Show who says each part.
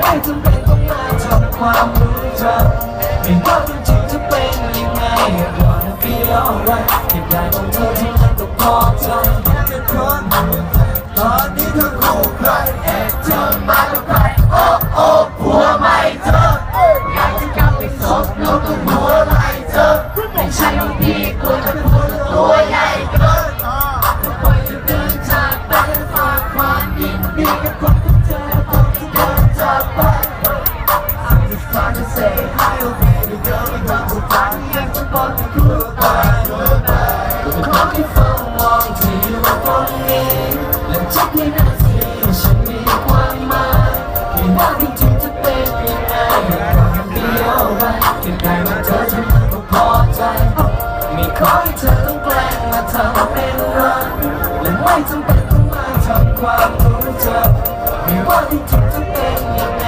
Speaker 1: ไม่จำเป็นต้องมาทำความรู้จักไม่ว่าจริงจะเป็นยังไง Gonna be alright เพียงได้ของเธอเท่านั้นก็พอใจแค่คนตอนนี้เธอคู่ใครแอบเธอมากับใครโอ้โอ้ผัวใหม่เธออยากจะกลับไปซบลูกกับหัวไหล่เธอไม่ใช่ว่าพี่กลัวจะพูดตัวใหญ่เกินปล่ ขอที่เฝ้ามองที่อยู่ตรงนี้และทุกวินาทีฉันมีความหมายไม่ว่าจริงจะเป็นยังไง Gonna be alright เพียงได้มาเจอเธอก็พอใจไม่ขอให้เธอต้องแกล้งมาทำเป็นรักและไม่จำเป็นต้องมาทำความรู้จักไม่ว่าที่จริงจะเป็นยังไง